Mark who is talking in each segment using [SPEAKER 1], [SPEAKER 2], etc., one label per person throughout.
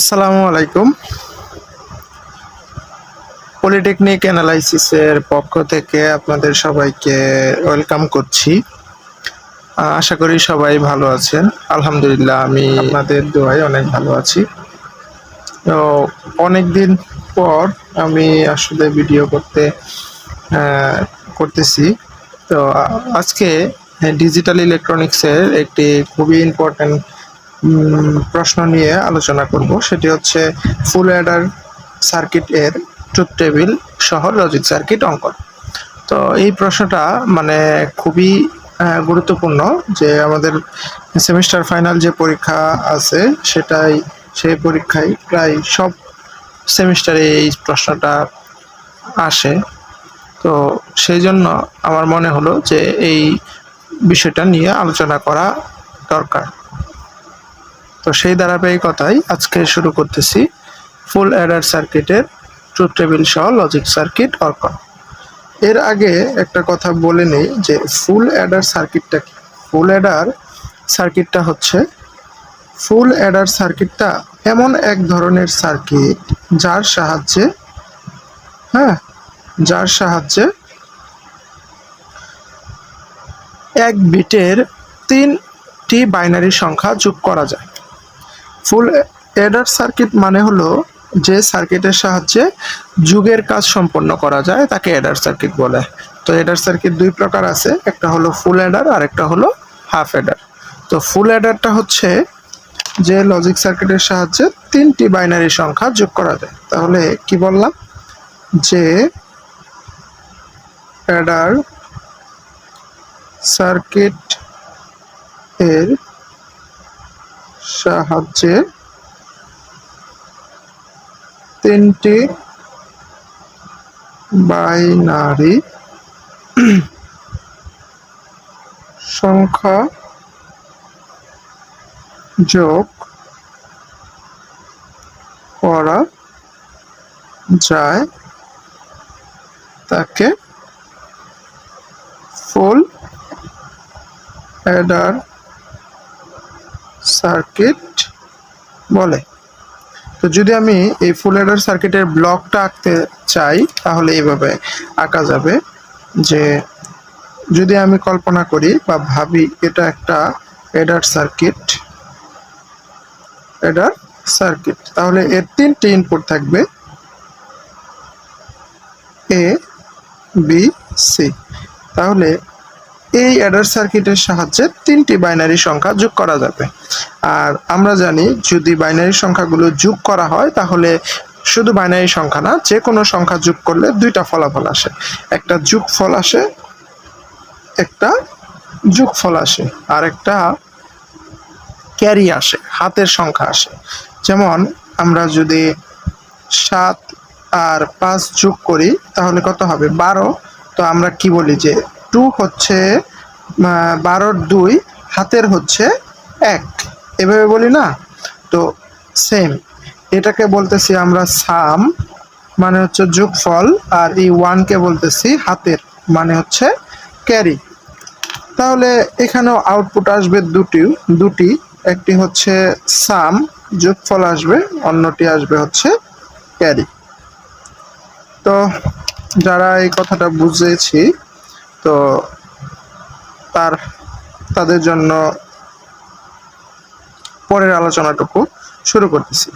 [SPEAKER 1] আসসালামু আলাইকুম। পলিটেকনিক অ্যানালাইসিসের পক্ষ থেকে আপনাদের সবাইকে ওয়েলকাম করছি। আশা করি সবাই ভালো আছেন। আলহামদুলিল্লাহ, আমি আপনাদের দোয়ায় অনেক ভালো আছি। তো অনেক দিন পর আমি আসলে ভিডিও করতে করতেছি। তো আজকে ডিজিটাল ইলেকট্রনিক্সের একটি খুবই ইম্পর্ট্যান্ট প্রশ্ন নিয়ে আলোচনা করব। সেটি হচ্ছে ফুল অ্যাডার সার্কিট এর ট্রুথ টেবিল সহ লজিক সার্কিট অঙ্কন। তো এই প্রশ্নটা মানে খুবই গুরুত্বপূর্ণ যে আমাদের সেমিস্টার ফাইনাল যে পরীক্ষা আছে সেটাই, সেই পরীক্ষায় প্রায় সব সেমিস্টারে এই প্রশ্নটা আসে। তো সেই জন্য আমার মনে হলো যে এই বিষয়টা নিয়ে আলোচনা করা দরকার। তো সেই ধারাবাহিকতায় আজকে শুরু করতেছি ফুল অ্যাডার সার্কিটের ট্রুথ টেবিল সহ লজিক সার্কিট অর্কন এর আগে একটা কথা বলে নেই যে ফুল অ্যাডার সার্কিটটা কি? ফুল অ্যাডার সার্কিটটা হচ্ছে ফুল অ্যাডার সার্কিটটা এমন এক ধরনের সার্কিট যার সাহায্যে হ্যাঁ যার সাহায্যে এক বিটের তিনটি বাইনারি সংখ্যা যোগ করা যায়। ফুল এডার সার্কিট মানে হলো যে সার্কিটের সাহায্যে যুগের কাজ সম্পন্ন করা যায়, তাকে অ্যাডার সার্কিট বলে। তো এডার সার্কিট দুই প্রকার আছে, একটা হলো ফুল অ্যাডার আর একটা হলো হাফ অ্যাডার তো ফুল অ্যাডারটা হচ্ছে যে লজিক সার্কিটের সাহায্যে তিনটি বাইনারি সংখ্যা যোগ করা যায়। তাহলে কি বললাম? যে অ্যাডার সার্কিট এর সাহায্যে তিনটি বাইনারি সংখ্যা যোগ করা যায়। তাকে ফুল অ্যাডার সার্কিট বলে। তো যদি আমি এই ফুল অ্যাডার সার্কিটের ব্লকটা আঁকতে চাই, তাহলে এইভাবে আঁকা যাবে যে, যদি আমি কল্পনা করি বা ভাবি এটা একটা অ্যাডার সার্কিট অ্যাডার সার্কিট তাহলে এর তিনটি ইনপুট থাকবে এ বি সি তাহলে এই অ্যাডার সার্কিটের সাহায্যে তিনটি বাইনারি সংখ্যা যোগ করা যাবে। আর আমরা জানি যদি বাইনারি সংখ্যাগুলো যোগ করা হয়, তাহলে শুধু বাইনারি সংখ্যা না যে কোনো সংখ্যা যোগ করলে দুইটা ফলাফল আসে। একটা যোগ ফল আসে, একটা যোগ ফল আসে, আর একটা ক্যারি আসে, হাতের সংখ্যা আসে। যেমন আমরা যদি সাত আর পাঁচ যোগ করি, তাহলে কত হবে? বারো। তো আমরা কি বলি যে টু হচ্ছে বারোর দুই, হাতের হচ্ছে এক। এভাবে বলি না? তো সেম এটাকে বলতেছি আমরা সাম মানে হচ্ছে যোগফল, আর এই ওয়ানকে বলতেছি হাতের মানে হচ্ছে ক্যারি তাহলে এখানেও আউটপুট আসবে দুটি দুটি, একটি হচ্ছে সাম যোগফল আসবে, অন্যটি আসবে হচ্ছে ক্যারি তো যারা এই কথাটা বুঝেছি তো তার, তাদের জন্য পরের আলোচনাটুকু শুরু করতেছি।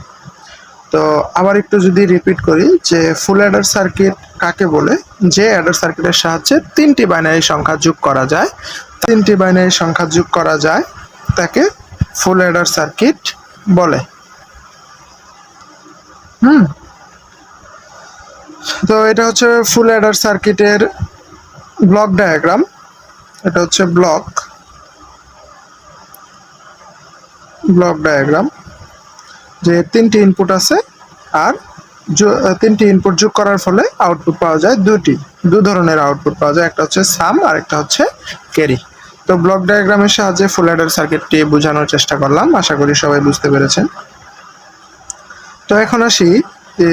[SPEAKER 1] তো আবার একটু যদি রিপিট করি যে ফুল অ্যাডার সার্কিট কাকে বলে? যে অ্যাডার সার্কিটের সাহায্যে তিনটি বাইনারি সংখ্যা যোগ করা যায়। তিনটি বাইনারি সংখ্যা যোগ করা যায়, তাকে ফুল অ্যাডার সার্কিট বলে। হুম? তো এটা হচ্ছে ফুল অ্যাডার সার্কিটের ব্লক ডায়াগ্রাম। এটা হচ্ছে ব্লক। Block diagram. যে তিনটি ইনপুট আছে আর তিনটি ইনপুট যোগ করার ফলে আউটপুট পাওয়া যায় দুটি দু ধরনের আউটপুট পাওয়া যায়, একটা হচ্ছে সাম আর একটা হচ্ছে ক্যারি তো ব্লক ডায়াগ্রামের সাহায্যে ফুল অ্যাডার সার্কিটটি বোঝানোর চেষ্টা করলাম, আশা করি সবাই বুঝতে পেরেছেন। তো এখন আসি যে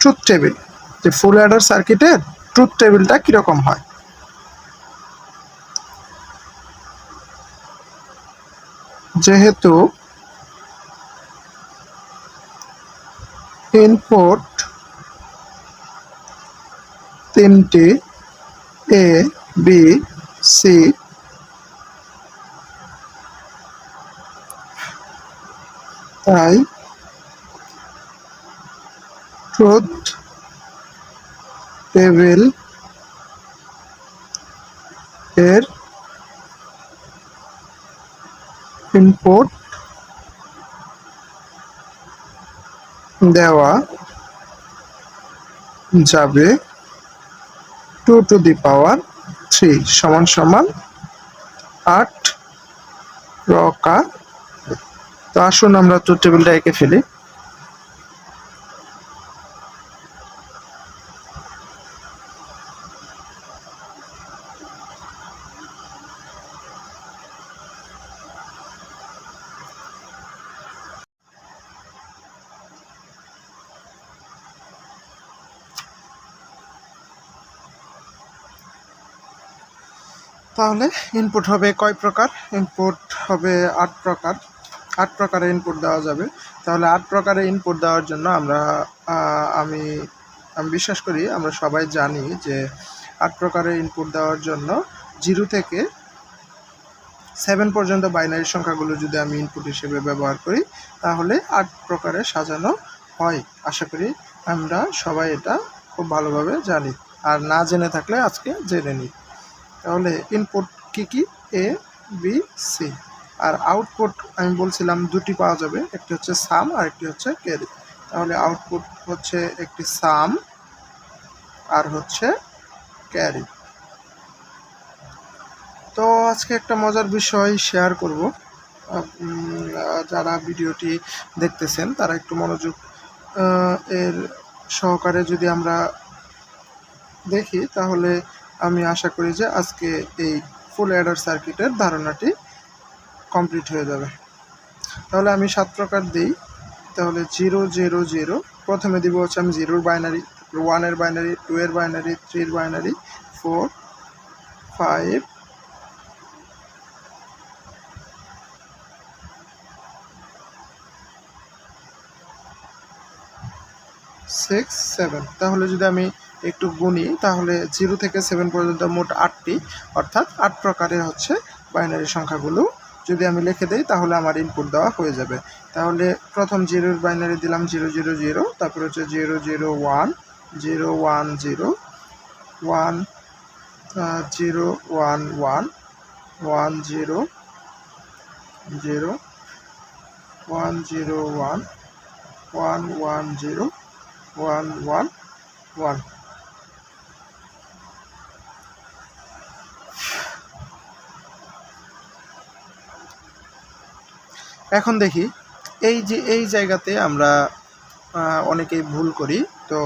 [SPEAKER 1] ট্রুথ টেবিল যে ফুল অ্যাডার সার্কিটের ট্রুথ টেবিলটা কীরকম হয়? যেহেতু ইনপুট তিনটি এ বি সি তাই ট্রুথ টেবিলের ইনপুট দেওয়া যাবে two to the power three সমান সমান আট রকা। তো আসুন আমরা তো টেবিলটা এঁকে ফেলি। তাহলে ইনপুট হবে কয় প্রকার? ইনপুট হবে আট প্রকার। আট প্রকারে ইনপুট দেওয়া যাবে। তাহলে আট প্রকারের ইনপুট দেওয়ার জন্য আমরা আমি আমি বিশ্বাস করি আমরা সবাই জানি যে আট প্রকারের ইনপুট দেওয়ার জন্য জিরো থেকে সেভেন পর্যন্ত বাইনারি সংখ্যাগুলো যদি আমি ইনপুট হিসেবে ব্যবহার করি, তাহলে আট প্রকারে সাজানো হয়। আশা করি আমরা সবাই এটা খুব ভালোভাবে জানি। আর না জেনে থাকলে আজকে জেনে নিই। তাহলে ইনপুট কি কি? এ বি সি আর আউটপুট আমি বলছিলাম দুটি পাওয়া যাবে, একটি হচ্ছে সাম আর একটি হচ্ছে ক্যারি তাহলে আউটপুট হচ্ছে একটি সাম আর হচ্ছে ক্যারি তো আজকে একটা মজার বিষয় শেয়ার করব। যারা ভিডিওটি দেখতেছেন, তারা একটু মনোযোগ এর সহকারে যদি আমরা দেখি, তাহলে আমি আশা করি যে আজকে এই ফুল অ্যাডার সার্কিটের ধারণাটি কমপ্লিট হয়ে যাবে। তাহলে আমি সাত প্রকার দিই। তাহলে জিরো জিরো জিরো প্রথমে দিব হচ্ছে আমি জিরোর বাইনারি ওয়ানের বাইনারি টু এর বাইনারি থ্রির binary four five six seven তাহলে যদি আমি একটু গুনি তাহলে জিরো থেকে সেভেন পর্যন্ত মোট আটটি। অর্থাৎ আট প্রকারের হচ্ছে বাইনারি সংখ্যাগুলো। যদি আমি লিখে দিই, তাহলে আমার ইনপুট দেওয়া হয়ে যাবে। তাহলে প্রথম জিরোর বাইনারি দিলাম জিরো জিরো জিরো। তারপর হচ্ছে zero zero one zero one zero one zero one one one zero zero one zero one one one zero one one one এখন দেখি, এই যে, এই জায়গাতে আমরা অনেকেই ভুল করি, তো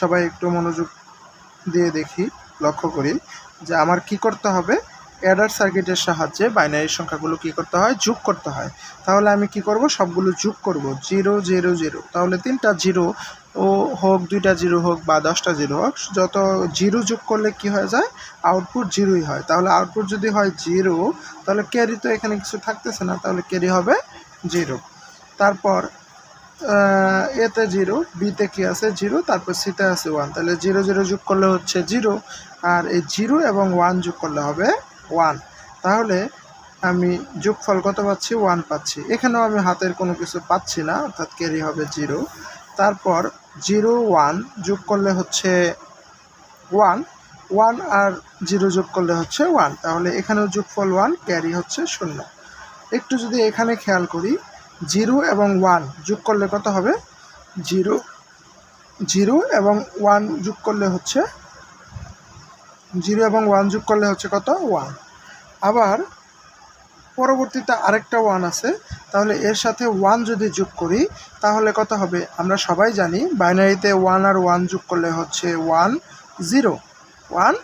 [SPEAKER 1] সবাই একটু মনোযোগ দিয়ে দেখি, লক্ষ্য করি যে আমার কি করতে হবে, অ্যাডার সার্কিটের সাহায্যে বাইনারি সংখ্যাগুলো কি করতে হয়, যোগ করতে হয়। তাহলে আমি কি করব, সবগুলো যোগ করব, জিরো জিরো জিরো। তাহলে তিনটা জিরো ও হোক, দুইটা জিরো হোক বা দশটা জিরো হোক, যত জিরো যোগ করলে কি হয়ে যায়, আউটপুট জিরোই হয়। তাহলে আউটপুট যদি হয় জিরো, তাহলে ক্যারি তো এখানে কিছু থাকতেছে না, তাহলে ক্যারি হবে জিরো। তারপর এতে জিরো, বিতে কি আছে? জিরো, তারপর সিতে আছে ওয়ান। তাহলে জিরো জিরো যোগ করলে হচ্ছে জিরো, আর এই জিরো এবং ওয়ান যোগ করলে হবে ওয়ান। তাহলে আমি যোগফল কত পাচ্ছি? ওয়ান পাচ্ছি। এখানেও আমি হাতের কোনো কিছু পাচ্ছি না, অর্থাৎ ক্যারি হবে জিরো। তারপর জিরো, ওয়ান যোগ করলে হচ্ছে ওয়ান। ওয়ান আর জিরো যোগ করলে হচ্ছে ওয়ান। তাহলে এখানেও যোগফল ওয়ান, ক্যারি হচ্ছে শূন্য। একটু যদি এখানে খেয়াল করি, জিরো এবং ওয়ান যোগ করলে কত হবে? জিরো জিরো এবং ওয়ান যোগ করলে হচ্ছে, জিরো এবং ওয়ান যোগ করলে হচ্ছে কত? ওয়ান। আবার পরবর্তীতে আরেকটা ওয়ান আছে, তাহলে এর সাথে ওয়ান যদি যোগ করি, তাহলে কত হবে? আমরা সবাই জানি বাইনারিতে ওয়ান আর ওয়ান যোগ করলে হচ্ছে ওয়ান, জিরো। One,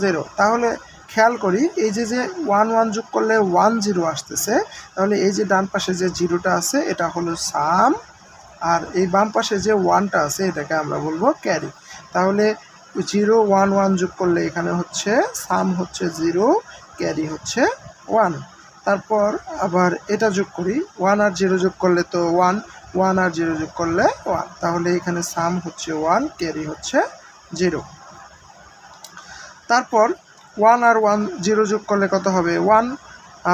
[SPEAKER 1] zero. তাহলে খেয়াল করি, এই যে যে ওয়ান ওয়ান যোগ করলে ওয়ান জিরো আসতেছে, তাহলে এই যে ডান পাশে যে জিরোটা আছে, এটা হলো সাম, আর এই বাম পাশে যে ওয়ানটা আছে, এটাকে আমরা বলব ক্যারি। তাহলে জিরো ওয়ান ওয়ান যোগ করলে এখানে হচ্ছে, সাম হচ্ছে জিরো, ক্যারি হচ্ছে ওয়ান। তারপর আবার এটা যোগ করি, ওয়ান আর জিরো যোগ করলে তো ওয়ান ওয়ান আর জিরো যোগ করলে ওয়ান। তাহলে এখানে সাম হচ্ছে ওয়ান, ক্যারি হচ্ছে জিরো। তারপর ওয়ান আর ওয়ান জিরো যোগ করলে কত হবে? ওয়ান।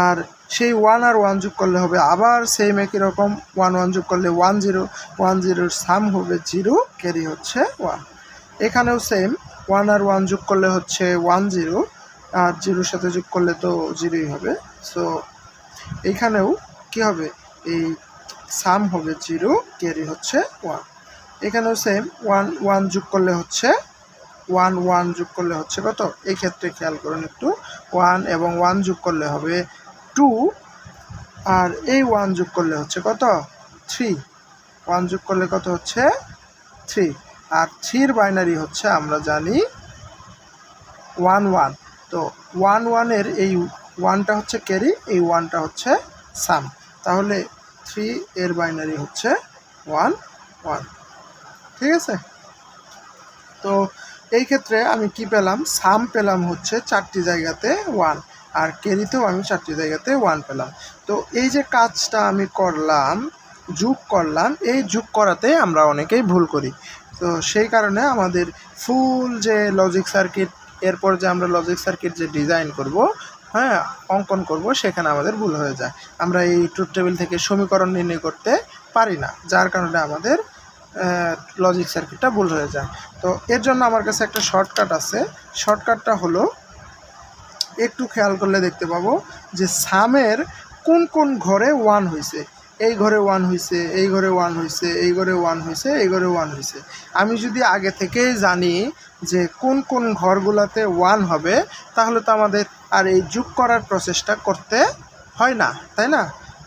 [SPEAKER 1] আর সেই ওয়ান আর ওয়ান যোগ করলে হবে আবার সেম একই রকম। ওয়ান ওয়ান যোগ করলে ওয়ান জিরো। ওয়ান জিরোর সাম হবে জিরো ক্যারি হচ্ছে ওয়ান। এখানেও সেম ওয়ান আর ওয়ান যোগ করলে হচ্ছে ওয়ান জিরো। আর জিরোর সাথে যোগ করলে তো জিরোই হবে। সো এখানেও কি হবে? এই সাম হবে জিরো ক্যারি হচ্ছে ওয়ান। এখানেও সেম ওয়ান ওয়ান যোগ করলে হচ্ছে ওয়ান ওয়ান যোগ করলে হচ্ছে কত? এই ক্ষেত্রে খেয়াল করুন একটু। ওয়ান এবং ওয়ান যোগ করলে হবে টু আর এই ওয়ান যোগ করলে হচ্ছে কত? থ্রি ওয়ান যোগ করলে কত হচ্ছে? থ্রি আর থ্রির বাইনারি হচ্ছে আমরা জানি ওয়ান ওয়ান তো ওয়ান ওয়ানের এই ওয়ানটা হচ্ছে ক্যারি এই ওয়ানটা হচ্ছে সাম তাহলে থ্রি এর বাইনারি হচ্ছে ওয়ান ওয়ান ঠিক আছে? তো এই ক্ষেত্রে আমি কি পেলাম? সাম পেলাম হচ্ছে চারটি জায়গাতে ওয়ান আর ক্যারিতেও আমি চারটি জায়গাতে ওয়ান পেলাম। তো এই যে কাজটা আমি করলাম, যোগ করলাম, এই যোগ করাতে আমরা অনেকেই ভুল করি। তো সেই কারণে আমাদের ফুল যে লজিক সার্কিট এরপর যে আমরা লজিক সার্কিট যে ডিজাইন করব হ্যাঁ অঙ্কন করব, সেখানে আমাদের ভুল হয়ে যায়। আমরা এই ট্রুথ টেবিল থেকে সমীকরণ নির্ণয় করতে পারি না, যার কারণে আমাদের লজিক সার্কিটটা ভুল হয়ে যায়। তো এর জন্য আমার কাছে একটা শর্টকাট আছে। শর্টকাটটা হলো, একটু খেয়াল করলে দেখতে পাবো যে সামের কোন কোন ঘরে ওয়ান হয়েছে এই ঘরে ওয়ান হয়েছে এই ঘরে ওয়ান হয়েছে এই ঘরে ওয়ান হয়েছে এই ঘরে ওয়ান হয়েছে আমি যদি আগে থেকেই জানি যে কোন কোন ঘরগুলোতে ওয়ান হবে, তাহলে তো আমাদের আর এই যোগ করার প্রচেষ্টা করতে হয় না, তাই না?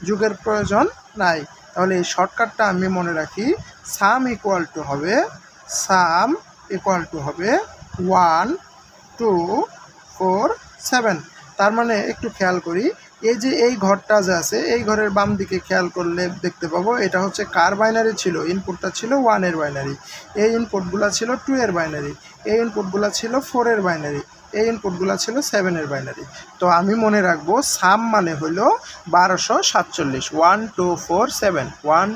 [SPEAKER 1] যুগের প্রয়োজন নাই। তাহলে এই শর্টকাটটা আমি মনে রাখি সাম ইকুয়াল টু হবে সাম ইকুয়াল টু হবে ওয়ান টু ফোর সেভেন তার মানে একটু খেয়াল করি এই যে এই ঘরটা যে আছে, এই ঘরের বাম দিকে খেয়াল করলে দেখতে পাবো, এটা হচ্ছে কার বাইনারি ছিল? ইনপুটটা ছিল ওয়ানের বাইনারি। এই ইনপুটগুলো ছিল টু এর বাইনারি। এই ইনপুটগুলো ছিল ফোরের বাইনারি। এই ইনপুটগুলো ছিল সেভেনের বাইনারি। তো আমি মনে রাখব সাম মানে হলো বারোশো সাতচল্লিশ। One two four seven one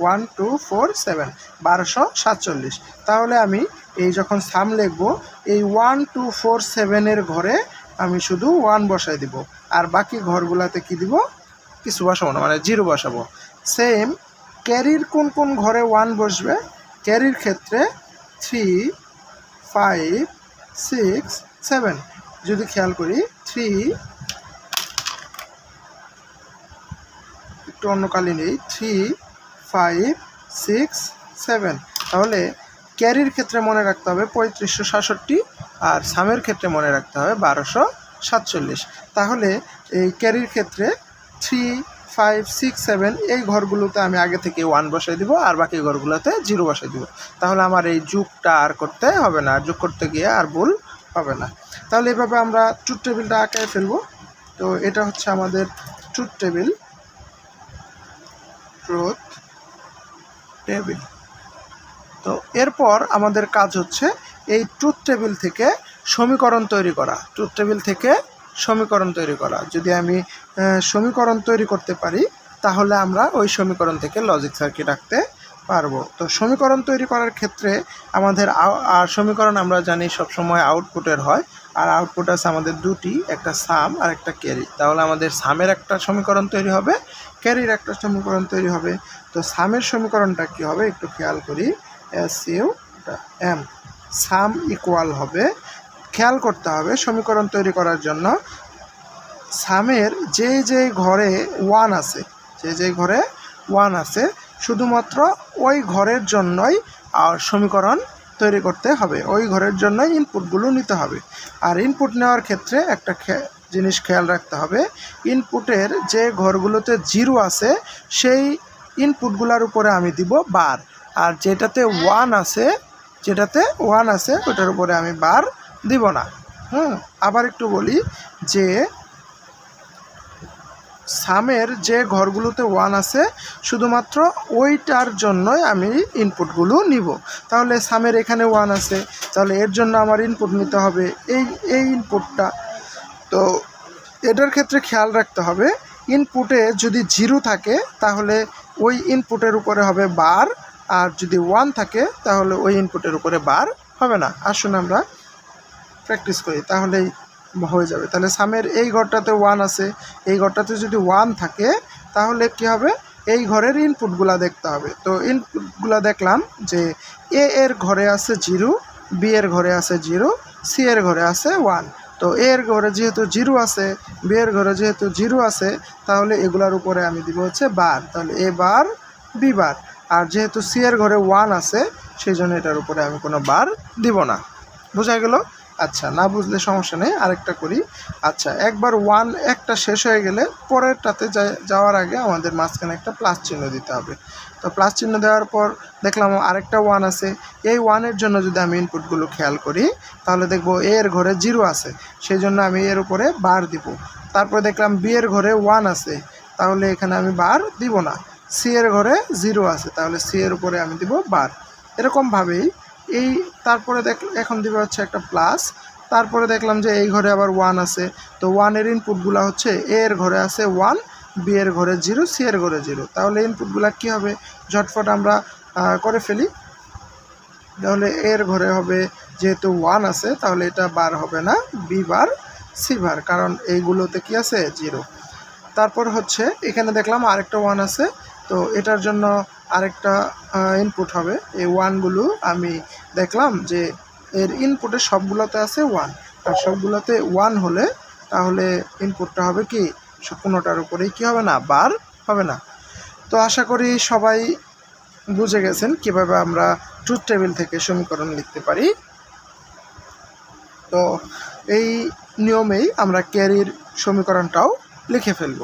[SPEAKER 1] one two four seven বারোশো সাতচল্লিশ। তাহলে আমি এই যখন সাম লিখব, এই ওয়ান টু ফোর সেভেনের ঘরে আমি শুধু ওয়ান বসাই দিব। আর বাকি ঘরগুলাতে কি দিব? কিছু বসাবো না মানে জিরো বসাবো। সেম ক্যারির কোন কোন ঘরে ওয়ান বসবে? ক্যারির ক্ষেত্রে থ্রি ফাইভ সিক্স সেভেন যদি খেয়াল করি থ্রি একটু অন্য কালি নেই থ্রি ফাইভ সিক্স সেভেন তাহলে ক্যারির ক্ষেত্রে মনে রাখতে হবে পঁয়ত্রিশশো সাতষট্টি আর সামের ক্ষেত্রে মনে রাখতে হবে বারোশো সাতচল্লিশ। তাহলে এই ক্যারির ক্ষেত্রে থ্রি ফাইভ সিক্স সেভেন এই ঘরগুলোতে আমি আগে থেকে ওয়ান বসাই দিব আর বাকি ঘরগুলোতে জিরো বসাই দিব। তাহলে আমার এই যুগটা আর করতে হবে না, যোগ করতে গিয়ে আর ভুল হবে না। তাহলে এভাবে আমরা ট্রুথ টেবিলটা আঁকায় ফেলব। তো এটা হচ্ছে আমাদের ট্রুথ টেবিল ট্রুথ টেবিল তো এরপর আমাদের কাজ হচ্ছে এই ট্রুথ টেবিল থেকে সমীকরণ তৈরি করা ট্রুথ টেবিল থেকে সমীকরণ তৈরি করা। যদি আমি সমীকরণ তৈরি করতে পারি, তাহলে আমরা ওই সমীকরণ থেকে লজিক সার্কিট আঁকতে পারব। তো সমীকরণ তৈরি করার ক্ষেত্রে আমাদের আর সমীকরণ আমরা জানি সবসময় আউটপুটের হয়, আর আউটপুট আছে আমাদের দুটি, একটা সাম আর একটা ক্যারি তাহলে আমাদের সামের একটা সমীকরণ তৈরি হবে ক্যারির একটা সমীকরণ তৈরি হবে। তো সামের সমীকরণটা কি হবে? একটু খেয়াল করি S U M sum equal হবে খেয়াল করতে হবে সমীকরণ তৈরি করার জন্য। সামের যে যে ঘরে ওয়ান আছে, যে যে ঘরে ওয়ান আছে, শুধুমাত্র ওই ঘরের জন্যই আর সমীকরণ তৈরি করতে হবে। ওই ঘরের জন্যই ইনপুটগুলো নিতে হবে। আর ইনপুট নেওয়ার ক্ষেত্রে একটা জিনিস খেয়াল রাখতে হবে ইনপুটের যে ঘরগুলোতে জিরো আছে, সেই ইনপুটগুলোর উপরে আমি দিব বার আর যেটাতে ওয়ান আছে, যেটাতে ওয়ান আছে, ওটার উপরে আমি বার দিব না। হুম, আবার একটু বলি যে সামের যে ঘরগুলোতে ওয়ান আছে, শুধুমাত্র ওইটার জন্যই আমি ইনপুটগুলো নিব। তাহলে সামের এখানে ওয়ান আছে, তাহলে এর জন্য আমার ইনপুট নিতে হবে। এই এই ইনপুটটা তো এটার ক্ষেত্রে খেয়াল রাখতে হবে ইনপুটে যদি জিরো থাকে, তাহলে ওই ইনপুটের উপরে হবে বার, আর যদি ওয়ান থাকে, তাহলে ওই ইনপুটের উপরে বার হবে না। আসুন আমরা প্র্যাকটিস করি, তাহলেই হয়ে যাবে। তাহলে সামের এই ঘরটাতে ওয়ান আছে, এই ঘরটাতে যদি ওয়ান থাকে, তাহলে কি হবে? এই ঘরের ইনপুটগুলা দেখতে হবে। তো ইনপুটগুলা দেখলাম যে এ এর ঘরে আছে জিরো বি এর ঘরে আছে জিরো সি এর ঘরে আছে ওয়ান তো এর ঘরে যেহেতু জিরো আছে বি এর ঘরে যেহেতু জিরো আছে, তাহলে এগুলার উপরে আমি দিব হচ্ছে বার তাহলে এ বার বি বার আর যেহেতু সি এর ঘরে ওয়ান আছে, সেই জন্য এটার উপরে আমি কোনো বার দিব না। বোঝা গেল? আচ্ছা না বুঝলে সমস্যা নেই, আরেকটা করি। আচ্ছা একবার ওয়ান একটা শেষ হয়ে গেলে পরেরটাতে যাওয়ার আগে আমাদের মাঝখানে একটা প্লাস চিহ্ন দিতে হবে। তো প্লাস চিহ্ন দেওয়ার পর দেখলাম আরেকটা ওয়ান আছে। এই ওয়ানের জন্য যদি আমি ইনপুটগুলো খেয়াল করি, তাহলে দেখব এ এর ঘরে জিরো আছে। সেই জন্য আমি এর উপরে বার দিব। তারপরে দেখলাম বি এর ঘরে ওয়ান আছে। তাহলে এখানে আমি বার দিব না। সি এর ঘরে জিরো আছে। তাহলে সি এর উপরে আমি দিব বার এরকমভাবেই এই তারপরে দেখ, এখন দিবে হচ্ছে একটা প্লাস তারপরে দেখলাম যে এই ঘরে আবার ওয়ান আছে। তো ওয়ানের ইনপুটগুলো হচ্ছে এ এর ঘরে আছে ওয়ান বি এর ঘরে জিরো সি এর ঘরে জিরো তাহলে ইনপুটগুলো কী হবে? ঝটফট আমরা করে ফেলি। তাহলে এর ঘরে হবে যেহেতু ওয়ান আছে, তাহলে এটা বার হবে না। বি বার সি বার, কারণ এইগুলোতে কি আছে? জিরো তারপর হচ্ছে, এখানে দেখলাম আরেকটা ওয়ান আছে। তো এটার জন্য আরেকটা ইনপুট হবে। এই ওয়ানগুলো আমি দেখলাম যে এর ইনপুটে সবগুলোতে আছে ওয়ান আর সবগুলোতে ওয়ান হলে তাহলে ইনপুটটা হবে কি? কোনোটার উপরেই কি হবে না? বার হবে না। তো আশা করি সবাই বুঝে গেছেন কীভাবে আমরা ট্রুথ টেবিল থেকে সমীকরণ লিখতে পারি। তো এই নিয়মেই আমরা ক্যারির সমীকরণটাও লিখে ফেলব।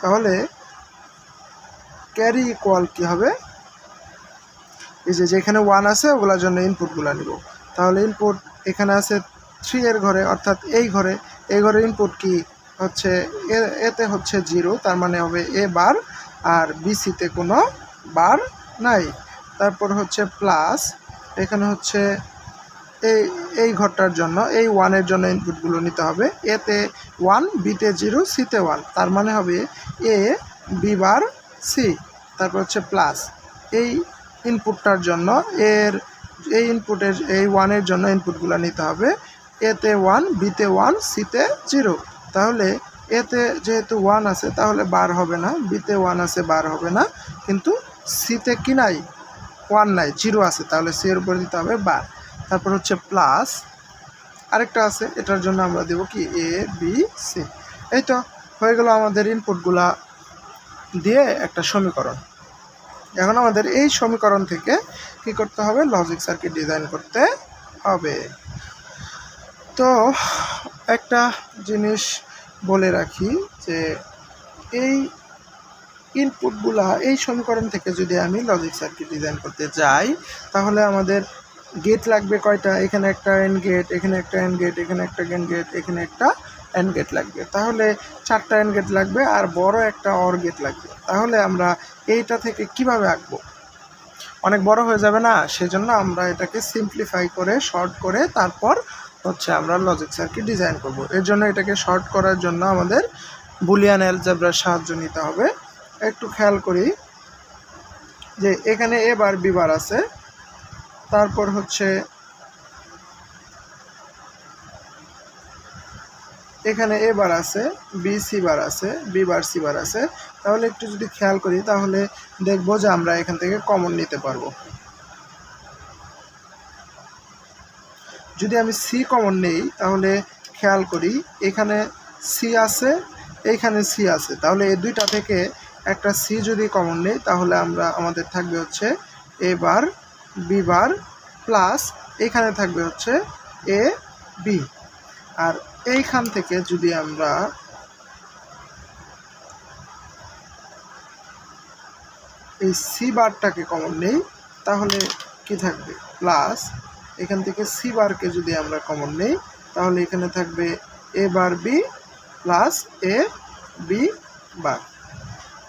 [SPEAKER 1] তাহলে ক্যারি ইকুয়াল কি হবে? এই যে যেখানে ওয়ান আছে, ওগুলোর জন্য ইনপুটগুলো নিব। তাহলে ইনপুট এখানে আছে থ্রি এর ঘরে, অর্থাৎ এই ঘরে এই ঘরে ইনপুট কি হচ্ছে এতে হচ্ছে জিরো তার মানে হবে এ বার আর বিসিতে কোনো বার নাই। তারপর হচ্ছে প্লাস এখানে হচ্ছে এই এই ঘরটার জন্য, এই ওয়ানের জন্য ইনপুটগুলো নিতে হবে। এতে ওয়ান বিতে জিরো সিতে ওয়ান। তার মানে হবে এ, বি বার সি। তারপর হচ্ছে প্লাস। এই ইনপুটটার জন্য এর, এই ইনপুটের এই ওয়ানের জন্য ইনপুটগুলো নিতে হবে। এতে ওয়ান বিতে ওয়ান সিতে জিরো। তাহলে এতে যেহেতু ওয়ান আছে, তাহলে বার হবে না। বিতে ওয়ান আছে, বার হবে না। কিন্তু সিতে কি নাই? ওয়ান নাই, জিরো আছে। তাহলে সি এর উপরে দিতে হবে বার। তারপর হচ্ছে প্লাস আরেকটা আছে, এটার জন্য আমরা দেব কি? এ বি সি এই তো, হয়ে গেল আমাদের ইনপুটগুলা দিয়ে একটা সমীকরণ। এখন আমাদের এই সমীকরণ থেকে কি করতে হবে? লজিক সার্কিট ডিজাইন করতে হবে। তো, একটা জিনিস বলে রাখি যে, এই ইনপুটগুলা এই সমীকরণ থেকে যদি আমি লজিক সার্কিট ডিজাইন করতে যাই, তাহলে আমাদের গেট লাগবে কয়টা? এখানে একটা এন গেট, এখানে একটা এন গেট, এখানে একটা এন গেট, এখানে একটা এন গেট লাগবে। তাহলে চারটা এন গেট লাগবে আর বড় একটা অর গেট লাগবে। তাহলে আমরা এইটা থেকে কীভাবে আঁকবো? অনেক বড় হয়ে যাবে না? সেজন্য আমরা এটাকে সিম্পলিফাই করে শর্ট করে তারপর হচ্ছে আমরা লজিক সার্কিট ডিজাইন করব। এর জন্য এটাকে শর্ট করার জন্য আমাদের বুলিয়ান অ্যালজেব্রার সাহায্য নিতে হবে। একটু খেয়াল করি যে এখানে এবার বিবার আছে। তারপর হচ্ছে এখানে এ বার আছে বি সি বার আছে বি বার সি বার আছে। তাহলে একটু যদি খেয়াল করি, তাহলে দেখব যে আমরা এখান থেকে কমন নিতে পারব। যদি আমি সি কমন নেই, তাহলে খেয়াল করি, এখানে সি আছে এইখানে সি আছে। তাহলে এই দুইটা থেকে একটা সি যদি কমন নেই, তাহলে আমরা, আমাদের থাকবে হচ্ছে এ বার বি বার প্লাস এখানে থাকবে হচ্ছে এ বি। আর এইখান থেকে যদি আমরা এই সি বারটাকে কমন নেই, তাহলে কি থাকবে? প্লাস এখান থেকে সি বারকে যদি আমরা কমন নেই, তাহলে এখানে থাকবে A bar B plus A B bar.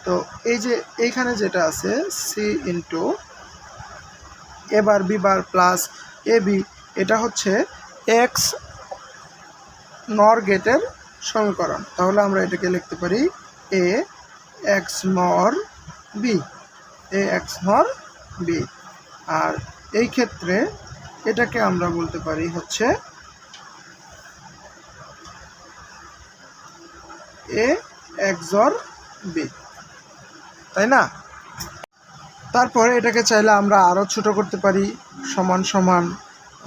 [SPEAKER 1] তো এই যে এইখানে যেটা আছে, C into A bar B bar plus A B, এটা হচ্ছে এক্স নর গেটের সমীকরণ। তাহলে আমরা এটাকে লিখতে পারি A XNOR B A XNOR B আর এই ক্ষেত্রে এটাকে আমরা বলতে পারি হচ্ছে এ এক্সর বি তাই না? তারপরে এটাকে চাইলে আমরা আরও ছোট করতে পারি, সমান সমান।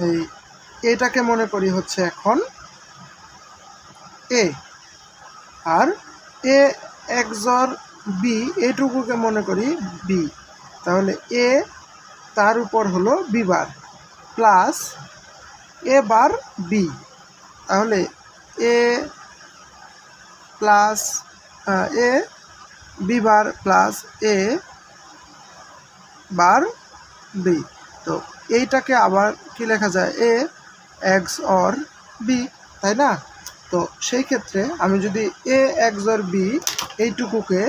[SPEAKER 1] এই এটাকে মনে করি হচ্ছে এখন এ। আর এ এক্সর বি, এটুকুকে মনে করি বি। তাহলে এ তার উপর হলো B bar, plus A bar B. তাহলে A plus A B bar plus A bar B. তো এইটাকে আবার কি লেখা যায়? এ, এক্স, অর, বি, তাই না? তো সেই ক্ষেত্রে আমি যদি এ এক্সর বি এইটুকুকে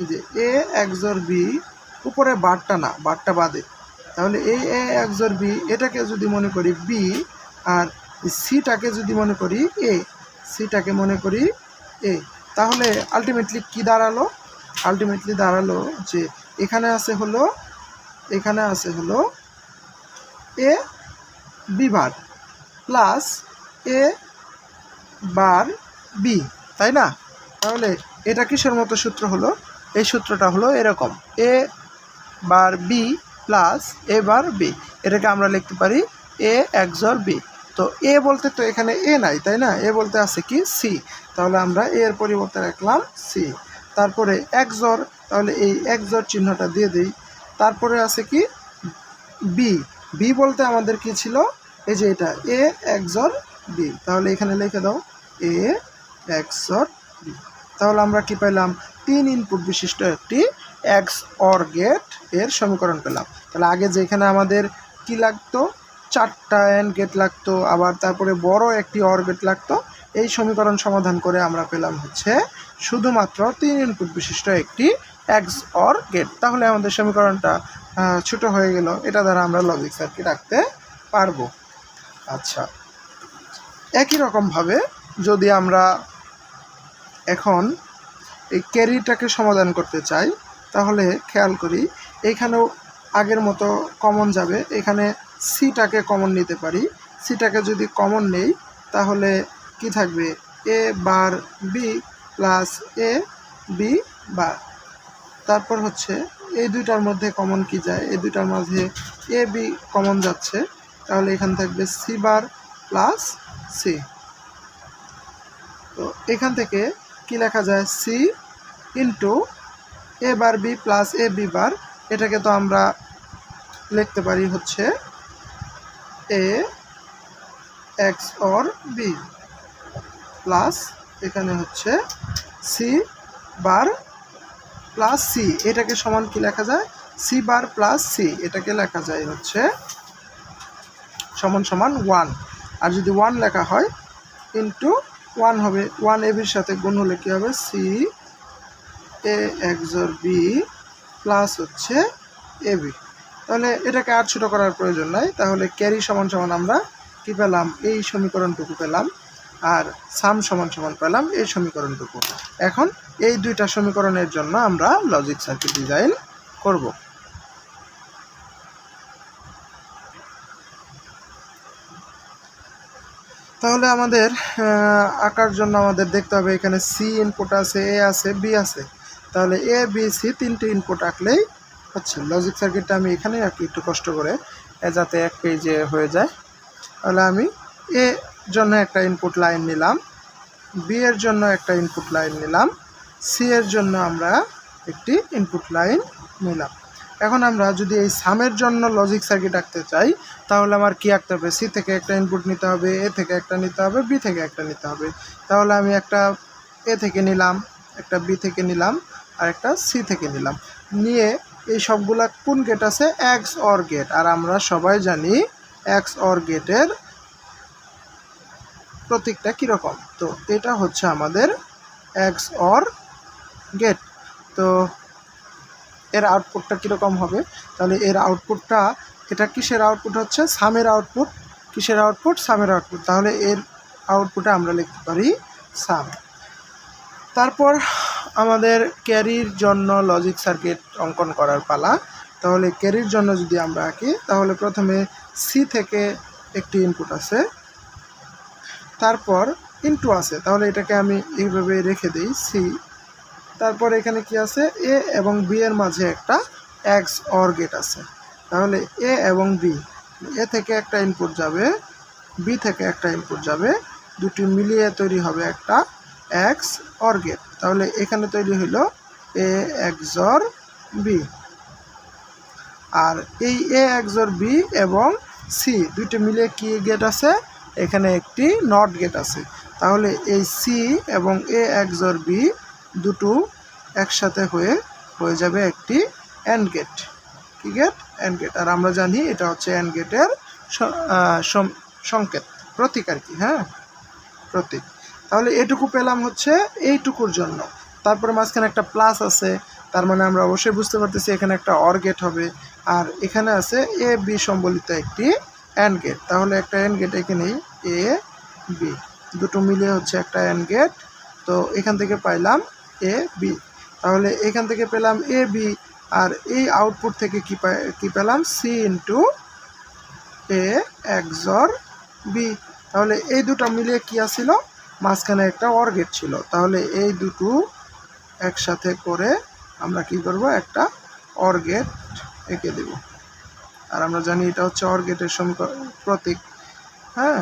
[SPEAKER 1] এই যে এ এক্সর বি উপরে বারটা না, বারটা বাদে, তাহলে এই এ এক্সর বি এটাকে যদি মনে করি বি আর সিটাকে যদি মনে করি এ, সিটাকে মনে করি এ, তাহলে আলটিমেটলি কি দাঁড়াল? আলটিমেটলি দাঁড়াল যে এখানে আছে হলো এখানে আছে হলো A B bar plus A bar B, তাই না? তাহলে এটা কিসের মতো সূত্র হলো? এই সূত্রটা হলো এরকম, A bar B plus A bar B, এটাকে আমরা লিখতে পারি এ একজর বি। তো এ বলতে তো এখানে এ নাই, তাই না? এ বলতে আছে কি? সি। তাহলে আমরা এর পরিবর্তে রাখলাম সি। তারপরে একজর তাহলে এই একজর চিহ্নটা দিয়ে দিই তারপরে আছে কি? বি বি বলতে আমাদের কি ছিল? এই যে এটা এ একজর বি তাহলে এখানে লিখে দাও এ একজর বি তাহলে আমরা কি পেলাম? তিন ইনপুট বিশিষ্ট একটি এক্স অর গেটের সমীকরণ পেলাম। তাহলে আগে যেখানে আমাদের কি লাগতো? চারটা এন গেট লাগতো, আবার তারপরে বড় একটি অর গেট লাগতো, এই সমীকরণ সমাধান করে আমরা পেলাম হচ্ছে শুধুমাত্র তিন ইনপুট বিশিষ্ট একটি এক্স অর গেট। তাহলে আমাদের সমীকরণটা ছোট হয়ে গেল। এটা দ্বারা আমরা লজিক সার্কিট রাখতে পারব। আচ্ছা। একই রকমভাবে যদি আমরা এখন এই ক্যারিটাকে সমাধান করতে চাই, তাহলে খেয়াল করি এইখানেও আগের মতো কমন যাবে। এখানে সিটাকে কমন নিতে পারি। সিটাকে যদি কমন নেই, তাহলে কি থাকবে? A bar B plus A B bar তারপর হচ্ছে, এই দুইটার মধ্যে কমন কি যায়? এই দুইটার মাঝে এ বি কমন যাচ্ছে। তাহলে এখানে থাকবে সি বার প্লাস সি তো এখান থেকে কি লেখা যায়? C into A bar B plus A B bar এটাকে তো আমরা লিখতে পারি হচ্ছে A x or B plus এখানে হচ্ছে সি বার প্লাস সি, এটাকে সমান কি লেখা যায়? সি বার প্লাস সি, এটাকে লেখা যায় হচ্ছে সমান সমান ওয়ান। আর যদি ওয়ান লেখা হয়, ইন্টু ওয়ান হবে। ওয়ান এবির সাথে গুণ হলে কী হবে? C A XOR B plus হচ্ছে এ বি। তাহলে এটাকে আর ছোটো করার প্রয়োজন নাই। তাহলে ক্যারি সমান সমান আমরা কি পেলাম? এই সমীকরণটুকু পেলাম। আর সাম সমান সমান পেলাম এই সমীকরণটুকু। এখন এই দুইটা সমীকরণের জন্য আমরা লজিক সার্কিট ডিজাইন করব। তাহলে আমাদের আঁকার জন্য আমাদের দেখতে হবে এখানে সি ইনপুট আছে এ আছে বি আছে। তাহলে এ বি সি তিনটে ইনপুট আঁকলেই হচ্ছে। লজিক সার্কিটটা আমি এখানে আঁকি, একটু কষ্ট করে যাতে এক পেজে হয়ে যায়। তাহলে আমি এ জন্য একটা ইনপুট লাইন নিলাম বি এর জন্য একটা ইনপুট লাইন নিলাম সি এর জন্য আমরা একটি ইনপুট লাইন নিলাম। এখন আমরা যদি এই সামের জন্য লজিক সার্কিট আঁকতে চাই, তাহলে আমার কি আঁকতে হবে? সি থেকে একটা ইনপুট নিতে হবে এ থেকে একটা নিতে হবে বি থেকে একটা নিতে হবে। তাহলে আমি একটা এ থেকে নিলাম, একটা বি থেকে নিলাম, আর একটা সি থেকে নিলাম। নিয়ে এই সবগুলা কোন গেট আছে? এক্স অর গেট আর আমরা সবাই জানি এক্স অর গেটের প্রতীকটা কীরকম? তো এটা হচ্ছে আমাদের এক্স অর গেট তো এর আউটপুটটা কীরকম হবে? তাহলে এর আউটপুটটা এটা কিসের আউটপুট হচ্ছে? সামের আউটপুট কিসের আউটপুট সামের আউটপুট তাহলে এর আউটপুটে আমরা লিখতে পারি সাম। তারপর আমাদের ক্যারির জন্য লজিক সার্কিট অঙ্কন করার পালা। তাহলে ক্যারির জন্য যদি আমরা আঁকি, তাহলে প্রথমে সি থেকে একটি ইনপুট আছে। তারপর ইনটু আছে। তাহলে এটাকে আমি এইভাবে রেখে দিই সি তারপর এখানে কি আছে? এ এবং বি এর মাঝে একটা এক্স অর গেট আছে। তাহলে এ এবং বি এ থেকে একটা ইনপুট যাবে বি থেকে একটা ইনপুট যাবে, দুটি মিলিয়ে তৈরি হবে একটা এক্স অর গেট তাহলে এখানে তৈরি হইল এ এক্সর বি আর এই এ এক্সর বি এবং সি দুইটি মিলিয়ে কি গেট আছে? এখানে একটি নট গেট আছে। তাহলে এই সি এবং এ এক্সর বি দুটো একসাথে হয়ে হয়ে যাবে একটি অ্যান্ড গেট কি গেট অ্যান্ড গেট আর আমরা জানি এটা হচ্ছে অ্যান্ড গেটের সংকেত, প্রতীক আর কি হ্যাঁ? প্রতীক। তাহলে এটুকু পেলাম হচ্ছে এইটুকুর জন্য। তারপরে মাঝখানে একটা প্লাস আছে, তার মানে আমরা অবশ্যই বুঝতে পারতেছি এখানে একটা অর গেট হবে। আর এখানে আছে এ বি সম্বলিত একটি অ্যান্ড গেট তাহলে একটা অ্যান্ড গেট এখানেই এ বি দুটো মিলিয়ে হচ্ছে একটা অ্যান্ড গেট তো এখান থেকে পাইলাম এ বি তাহলে এখান থেকে পেলাম এ বি আর এই আউটপুট থেকে কি কি পেলাম? C into A XOR B তাহলে এই দুটো মিলিয়ে কি আসছিল মাঝখানে একটা অর ছিল। তাহলে এই দুটো একসাথে করে আমরা কি করব? একটা অর গেট এঁকে দেব। আর আমরা জানি এটা হচ্ছে অর গেটের প্রতীক। হ্যাঁ?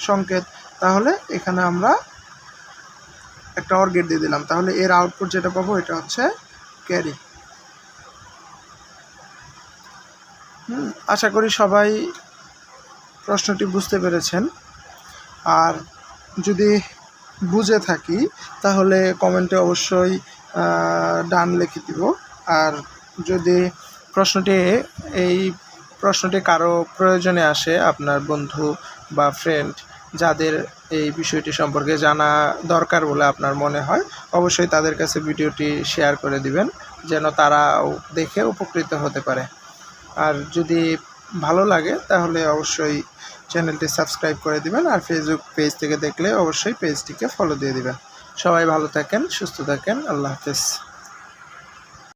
[SPEAKER 1] সংকেত। তাহলে এখানে আমরা একটা অর গেট দিয়ে দিলাম। তাহলে এর আউটপুট যেটা পাবো, এটা হচ্ছে ক্যারি আশা করি সবাই প্রশ্নটি বুঝতে পেরেছেন। আর যদি বুঝে থাকি, তাহলে কমেন্টে অবশ্যই ডান লিখে দিব। আর যদি প্রশ্নটি এই প্রশ্নটি কারও প্রয়োজনে আসে, আপনার বন্ধু বা ফ্রেন্ড যাদের এই বিষয়টি সম্পর্কে জানা দরকার বলে আপনার মনে হয়, অবশ্যই তাদের কাছে ভিডিওটি শেয়ার করে দিবেন, যেন তারাও দেখে উপকৃত হতে পারে। আর যদি ভালো লাগে, তাহলে অবশ্যই চ্যানেলটি সাবস্ক্রাইব করে দিবেন, আর ফেসবুক পেজ থেকে দেখলে অবশ্যই পেজটিকে ফলো দিয়ে দিবেন। সবাই ভালো থাকেন, সুস্থ থাকেন, আল্লাহ হাফেজ।